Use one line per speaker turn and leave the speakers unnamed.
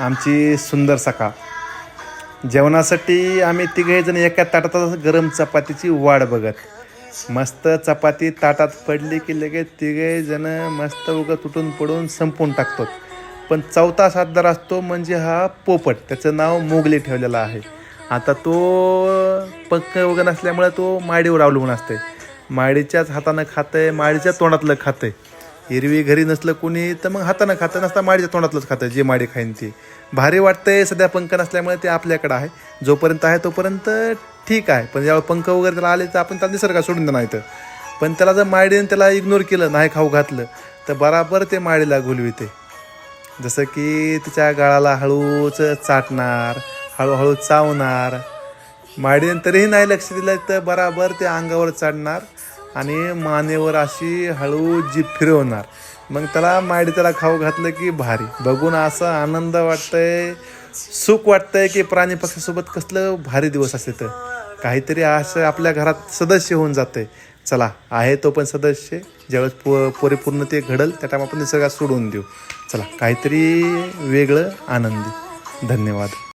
आमची सुंदर सकाळ जेवणासाठी आम्ही तिघेजण एका ताटात गरम चपातीची वाट बघत. मस्त चपाती ताटात पडली की लगेच तिघेजण मस्त उगं तुटून पडून संपून टाकतो. पण चौथा सातदार असतो म्हणजे हा पोपट त्याचं नाव मोगली ठेवलेलं आहे. आता तो पंख वगैरे नसल्यामुळे तो माडीवर अवलंबून असते माडीच्याच हातानं खातंय माडीच्या तोंडातलं खातंय. हिरवी घरी नसलं कोणी तर मग हातानं खातं नसता माडीच्या तोंडातलंच खातं जे माडी खाईन ती. भारी वाटतंय सध्या पंख नसल्यामुळे ते आपल्याकडं आहे. जोपर्यंत आहे तोपर्यंत ठीक आहे. पण ज्यावेळेला पंख वगैरे त्याला आले तर आपण त्याला निसर्गात सोडून देणार तर. पण त्याला जर माडीने त्याला इग्नोर केलं नाही खाऊ घातलं तर बराबर ते माडीला घुलविते. जसं की तिच्या गाळाला हळूच चाटणार हळूहळू चावणार. माडीने तरीही नाही लक्ष दिलं तर बराबर ते अंगावर चढणार आणि मानेवर अशी हळू जीभ फिरवणार. मग त्याला माडी त्याला खाऊ घातलं की भारी. बघून असं आनंद वाटतंय सुख वाटतंय की प्राणी पक्षासोबत कसलं भारी दिवस असते तर. काहीतरी असं आपल्या घरात सदस्य होऊन जाते चला आहे तो पण सदस्य. ज्यावेळेस पो परिपूर्ण ते घडल त्या टाइम आपण निसर्गात सोडून देऊ. चला काहीतरी वेगळं आनंदी. धन्यवाद.